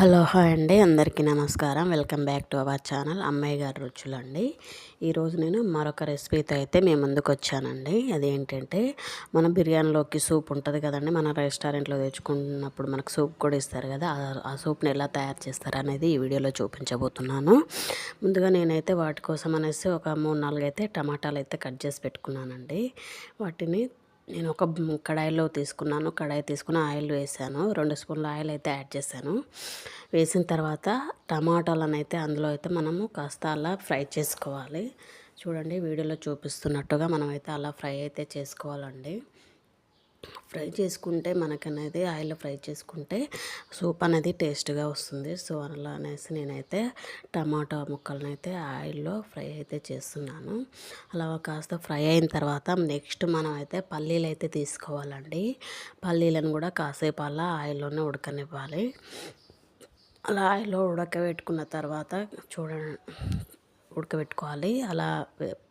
Hello hi అండి. అందరికీ నమస్కారం. Welcome back to our channel. అమ్మాయి గారి రుచులు అండి ఈరోజు నేను మరొక రెసిపీతో అయితే మేము ముందుకు వచ్చానండి. అదేంటంటే మన బిర్యానీలోకి సూప్ ఉంటుంది కదండి. మన రెస్టారెంట్లో తెచ్చుకున్నప్పుడు మనకు సూప్ కూడా ఇస్తారు కదా. ఆ సూప్ని ఎలా తయారు చేస్తారు అనేది ఈ వీడియోలో చూపించబోతున్నాను. ముందుగా నేనైతే వాటి కోసం అనేసి ఒక మూడు నాలుగు అయితే టమాటాలు అయితే కట్ చేసి పెట్టుకున్నానండి. వాటిని నేను ఒక కడాయిలో తీసుకున్నాను. కడాయి తీసుకుని ఆయిల్ వేసాను. రెండు స్పూన్ల ఆయిల్ అయితే యాడ్ చేశాను. వేసిన తర్వాత టమాటాలను అయితే అందులో అయితే మనము కాస్త అలా ఫ్రై చేసుకోవాలి. చూడండి వీడియోలో చూపిస్తున్నట్టుగా మనమైతే అలా ఫ్రై అయితే చేసుకోవాలండి. ఫ్రై చేసుకుంటే మనకనేది ఆయిల్లో ఫ్రై చేసుకుంటే సూప్ అనేది టేస్ట్గా వస్తుంది. సో అలా అనేసి నేనైతే టమాటా ముక్కలను అయితే ఆయిల్లో ఫ్రై అయితే చేస్తున్నాను. అలా కాస్త ఫ్రై అయిన తర్వాత నెక్స్ట్ మనం అయితే పల్లీలు అయితే తీసుకోవాలండి. పల్లీలను కూడా కాసేపు అలా ఆయిల్లోనే ఉడకనివ్వాలి. అలా ఆయిల్లో ఉడకబెట్టుకున్న తర్వాత చూడండి ఉడకబెట్టుకోవాలి. అలా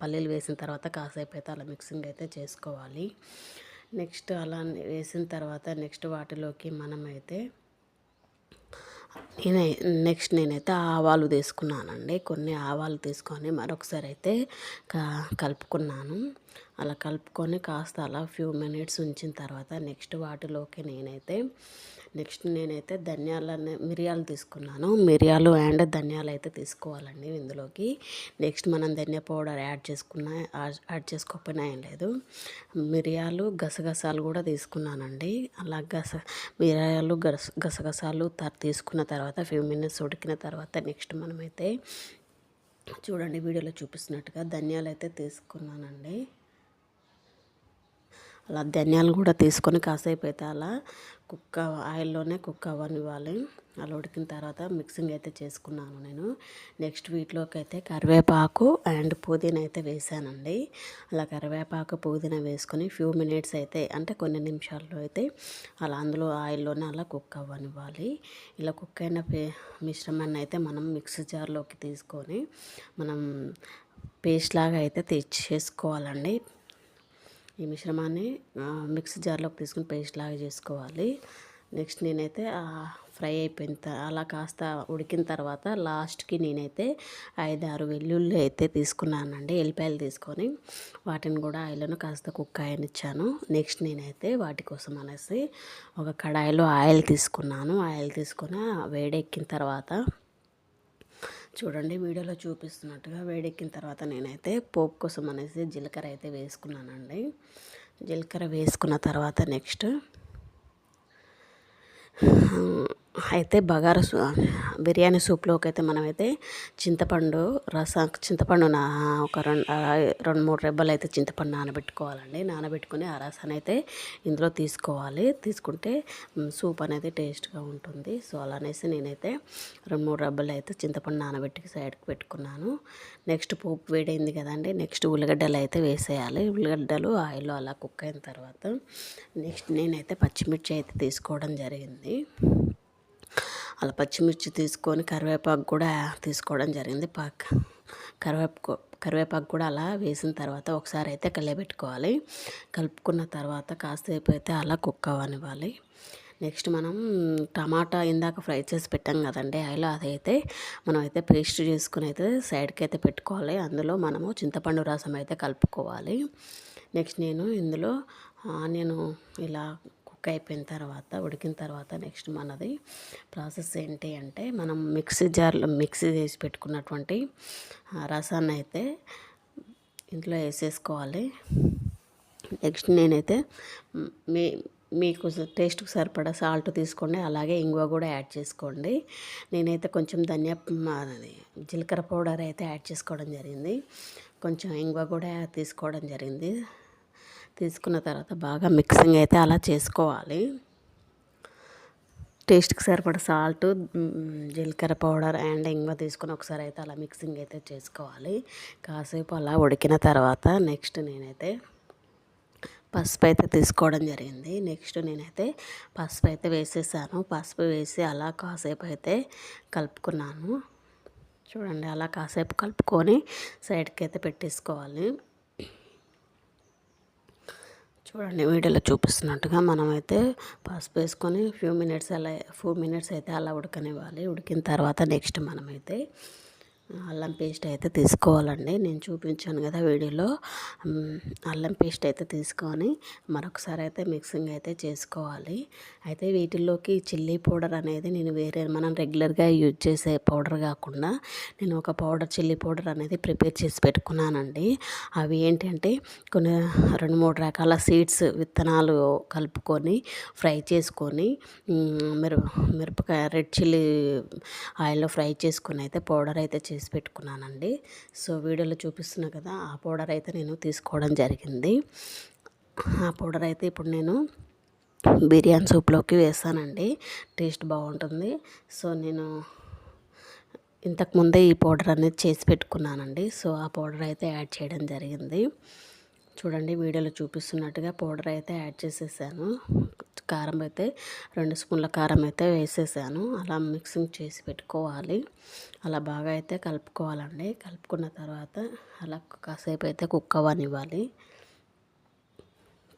పల్లీలు వేసిన తర్వాత కాసేపు అయితే అలా మిక్సింగ్ అయితే చేసుకోవాలి. నెక్స్ట్ అలా వేసిన తర్వాత నెక్స్ట్ వాటిలోకి మనమైతే నేనే నెక్స్ట్ నేనైతే ఆవాలు తీసుకున్నానండి. కొన్ని ఆవాలు తీసుకొని మరొకసారి అయితే కలుపుకున్నాను. అలా కలుపుకొని కాస్త అలా ఫ్యూ మినిట్స్ ఉంచిన తర్వాత నెక్స్ట్ వాటిలోకి నేనైతే నెక్స్ట్ నేనైతే ధనియాలని మిరియాలు తీసుకున్నాను. మిరియాలు అండ్ ధనియాలు అయితే తీసుకోవాలండి ఇందులోకి. నెక్స్ట్ మనం ధనియా పౌడర్ యాడ్ చేసుకున్న యాడ్ చేసుకోకపోయినా ఏం లేదు. మిరియాలు గసగసాలు కూడా తీసుకున్నానండి. అలా గస మిరియాలు గస గసగసాలు తీసుకున్న తర్వాత ఫ్యూ మినిట్స్ ఉడికిన తర్వాత నెక్స్ట్ మనమైతే చూడండి వీడియోలో చూపిస్తున్నట్టుగా ధనియాలు అయితే తీసుకున్నానండి. అలా ధనియాలు కూడా తీసుకొని కాసేపు అయితే అలా కుక్క ఆయిల్లోనే కుక్ అవ్వనివ్వాలి అలా ఉడికిన తర్వాత మిక్సింగ్ అయితే చేసుకున్నాను నేను. నెక్స్ట్ వీటిలోకి అయితే కరివేపాకు అండ్ పుదీనా అయితే వేసానండి. అలా కరివేపాకు పుదీనా వేసుకొని ఫ్యూ మినిట్స్ అయితే అంటే కొన్ని నిమిషాల్లో అయితే అలా అందులో ఆయిల్లోనే అలా కుక్ అవ్వనివ్వాలి ఇలా కుక్ అయిన మిశ్రమాన్ని అయితే మనం మిక్సీ జార్లోకి తీసుకొని మనం పేస్ట్ లాగా అయితే తెచ్చేసుకోవాలండి. ఈ మిశ్రమాన్ని మిక్సీ జార్లోకి తీసుకుని పేస్ట్ లాగా చేసుకోవాలి. నెక్స్ట్ నేనైతే ఫ్రై అయిపోయిన అలా కాస్త ఉడికిన తర్వాత లాస్ట్కి నేనైతే ఐదు ఆరు వెల్లుల్లి అయితే తీసుకున్నానండి ఎల్లిపాయలు తీసుకొని. వాటిని కూడా ఆయిల్ను కాస్త కుక్ ఆయనిచ్చాను నెక్స్ట్ నేనైతే వాటి కోసం అనేసి ఒక కడాయిలో ఆయిల్ తీసుకున్నాను. ఆయిల్ తీసుకొని వేడెక్కిన తర్వాత చూడండి వీడియోలో చూపిస్తున్నట్టుగా వేడెక్కిన తర్వాత నేనైతే పోపు కోసం అనేసి జీలకర్ర అయితే వేసుకున్నానండి. జీలకర్ర వేసుకున్న తర్వాత నెక్స్ట్ అయితే బగారా సూ బిర్యానీ సూప్లోకి అయితే మనమైతే చింతపండు రసం చింతపండు నా ఒక రెండు రెండు మూడు రెబ్బలు అయితే చింతపండు నానబెట్టుకోవాలండి. నానబెట్టుకుని ఆ రసాన్ని అయితే ఇందులో తీసుకోవాలి. తీసుకుంటే సూప్ అనేది టేస్ట్గా ఉంటుంది. సో అలానేసి నేనైతే రెండు మూడు రెబ్బలు అయితే చింతపండు నానబెట్టి సైడ్కి పెట్టుకున్నాను. నెక్స్ట్ పోపు వేడైంది కదండి. నెక్స్ట్ ఉల్లిగడ్డలు అయితే వేసేయాలి. ఉల్లిగడ్డలు ఆయిల్లో అలా కుక్ అయిన తర్వాత నెక్స్ట్ నేనైతే పచ్చిమిర్చి అయితే తీసుకోవడం జరిగింది. అలా పచ్చిమిర్చి తీసుకొని కరివేపాకు కూడా తీసుకోవడం జరిగింది. పాక్ కరివేపాకు కరివేపాకు కూడా అలా వేసిన తర్వాత ఒకసారి అయితే కలియబెట్టుకోవాలి. కలుపుకున్న తర్వాత కాసేపు అయితే అలా కుక్ అవ్వనివ్వాలి. నెక్స్ట్ మనం టమాటా ఇందాక ఫ్రై చేసి పెట్టాం కదండి ఆయిల్ అదైతే మనం అయితే పేస్ట్ చేసుకుని అయితే సైడ్కి అయితే పెట్టుకోవాలి. అందులో మనము చింతపండు రసం అయితే కలుపుకోవాలి. నెక్స్ట్ నేను ఇందులో ఆనియన్ ఇలా కుక్ అయిపోయిన తర్వాత ఉడికిన తర్వాత నెక్స్ట్ మనది ప్రాసెస్ ఏంటి అంటే మనం మిక్సీ జార్లో మిక్సీ చేసి పెట్టుకున్నటువంటి రసాన్ని అయితే ఇంట్లో వేసేసుకోవాలి. నెక్స్ట్ నేనైతే మీ మీకు టేస్ట్కి సరిపడా సాల్ట్ తీసుకోండి అలాగే ఇంగువ కూడా యాడ్ చేసుకోండి. నేనైతే కొంచెం ధనియా జీలకర్ర పౌడర్ అయితే యాడ్ చేసుకోవడం జరిగింది. కొంచెం ఇంగువ కూడా తీసుకోవడం జరిగింది. తీసుకున్న తర్వాత బాగా మిక్సింగ్ అయితే అలా చేసుకోవాలి. టేస్ట్కి సరిపడ సాల్ట్ జీలకర్ర పౌడర్ అండ్ ఇంగ తీసుకుని ఒకసారి అయితే అలా మిక్సింగ్ అయితే చేసుకోవాలి. కాసేపు అలా ఉడికిన తర్వాత నెక్స్ట్ నేనైతే పసుపు అయితే తీసుకోవడం జరిగింది. నెక్స్ట్ నేనైతే పసుపు అయితే వేసేసాను. పసుపు వేసి అలా కాసేపు అయితే కలుపుకున్నాను. చూడండి అలా కాసేపు కలుపుకొని సైడ్కి అయితే పెట్టేసుకోవాలి. చూడండి వీడియోలో చూపిస్తున్నట్టుగా మనమైతే పసుపు వేసుకొని ఫ్యూ మినిట్స్ అలా ఫ్యూ మినిట్స్ అయితే అలా ఉడకనివ్వాలి. ఉడికిన తర్వాత నెక్స్ట్ మనమైతే అల్లం పేస్ట్ అయితే తీసుకోవాలండి. నేను చూపించాను కదా వీడియోలో. అల్లం పేస్ట్ అయితే తీసుకొని మరొకసారి అయితే మిక్సింగ్ అయితే చేసుకోవాలి. అయితే వీటిల్లోకి చిల్లీ పౌడర్ అనేది నేను వేరే మనం రెగ్యులర్గా యూజ్ చేసే పౌడర్ కాకుండా నేను ఒక పౌడర్ చిల్లీ పౌడర్ అనేది ప్రిపేర్ చేసి పెట్టుకున్నానండి. అవి ఏంటంటే కొన్ని రెండు మూడు రకాల సీడ్స్ విత్తనాలు కలుపుకొని ఫ్రై చేసుకొని మిరప మిరపకాయ రెడ్ చిల్లీ ఆయిల్లో ఫ్రై చేసుకొని అయితే పౌడర్ అయితే చేసి పెట్టుకున్నానండి. సో వీడియోలో చూపిస్తున్నా కదా ఆ పౌడర్ అయితే నేను తీసుకోవడం జరిగింది. ఆ పౌడర్ అయితే ఇప్పుడు నేను బిర్యానీ సూప్లోకి వేస్తానండి టేస్ట్ బాగుంటుంది. సో నేను ఇంతకుముందే ఈ పౌడర్ అనేది చేసి పెట్టుకున్నానండి. సో ఆ పౌడర్ అయితే యాడ్ చేయడం జరిగింది. చూడండి వీడియోలో చూపిస్తున్నట్టుగా పౌడర్ అయితే యాడ్ చేసేసాను. కారం అయితే రెండు స్పూన్ల కారం అయితే వేసేసాను. అలా మిక్సింగ్ చేసి పెట్టుకోవాలి. అలా బాగా అయితే కలుపుకోవాలండి. కలుపుకున్న తర్వాత అలా కాసేపు అయితే కుక్ అవ్వనివ్వాలి.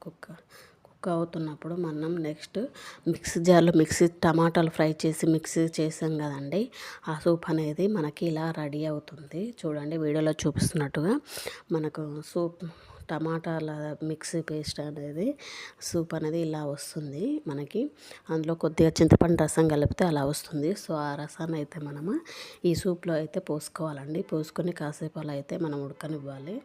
కుక్క కుక్ అవుతున్నప్పుడు మనం నెక్స్ట్ మిక్సీ జార్లో మిక్సీ టమాటాలు ఫ్రై చేసి మిక్సీ చేసాం కదండి ఆ సూప్ అనేది మనకి ఇలా రెడీ అవుతుంది. చూడండి వీడియోలో చూపిస్తున్నట్టుగా మనకు సూప్ టమాటాల మిక్సీ పేస్ట్ అనేది సూప్ అనేది ఇలా వస్తుంది మనకి. అందులో కొద్దిగా చింతపండు రసం కలిపితే అలా వస్తుంది. సో ఆ రసాన్ని అయితే మనము ఈ సూప్లో అయితే పోసుకోవాలండి. పోసుకొని కాసేపు అలా అయితే మనం ఉడకనివ్వాలి.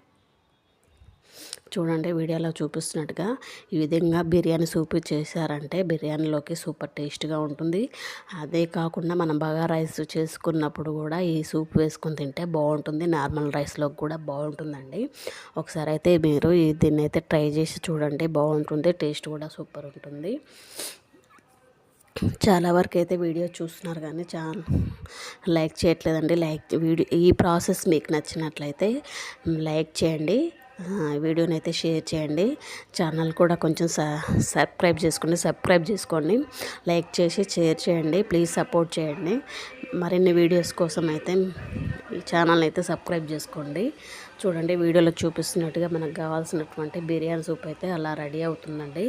చూడండి వీడియోలో చూపిస్తున్నట్టుగా ఈ విధంగా బిర్యానీ సూప్ చేశారంటే బిర్యానీలోకి సూపర్ టేస్ట్గా ఉంటుంది. అదే కాకుండా మనం బాగా రైస్ చేసుకున్నప్పుడు కూడా ఈ సూప్ వేసుకొని తింటే బాగుంటుంది. నార్మల్ రైస్లోకి కూడా బాగుంటుందండి. ఒకసారి అయితే మీరు దీన్ని అయితే ట్రై చేసి చూడండి బాగుంటుంది టేస్ట్ కూడా సూపర్ ఉంటుంది. చాలా వరకు అయితే వీడియో చూస్తున్నారు కానీ చాలా లైక్ చేయట్లేదండి. లైక్ వీడియో ఈ ప్రాసెస్ మీకు నచ్చినట్లయితే లైక్ చేయండి. వీడియోని అయితే షేర్ చేయండి. ఛానల్ కూడా కొంచెం సబ్స్క్రైబ్ చేసుకోండి సబ్స్క్రైబ్ చేసుకోండి. లైక్ చేసి షేర్ చేయండి. ప్లీజ్ సపోర్ట్ చేయండి. మరిన్ని వీడియోస్ కోసం అయితే ఈ ఛానల్ అయితే సబ్స్క్రైబ్ చేసుకోండి. చూడండి వీడియోలో చూపిస్తున్నట్టుగా మనకు కావాల్సినటువంటి బిర్యానీ సూప్ అయితే అలా రెడీ అవుతుందండి.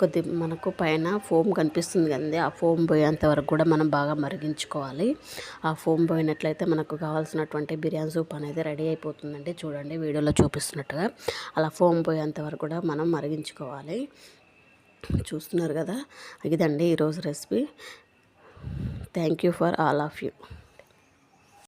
కొద్ది మనకు పైన ఫోమ్ కనిపిస్తుంది కదండి. ఆ ఫోమ్ పోయేంత వరకు కూడా మనం బాగా మరిగించుకోవాలి. ఆ ఫోమ్ పోయినట్లయితే మనకు కావాల్సినటువంటి బిర్యానీ సూప్ అనేది రెడీ అయిపోతుందండి. చూడండి వీడియోలో చూపిస్తున్నట్టుగా. అలా ఫోమ్ పోయేంత వరకు కూడా మనం మరిగించుకోవాలి. చూస్తున్నారు కదా? ఇదండి ఈరోజు recipe. Thank you for all of you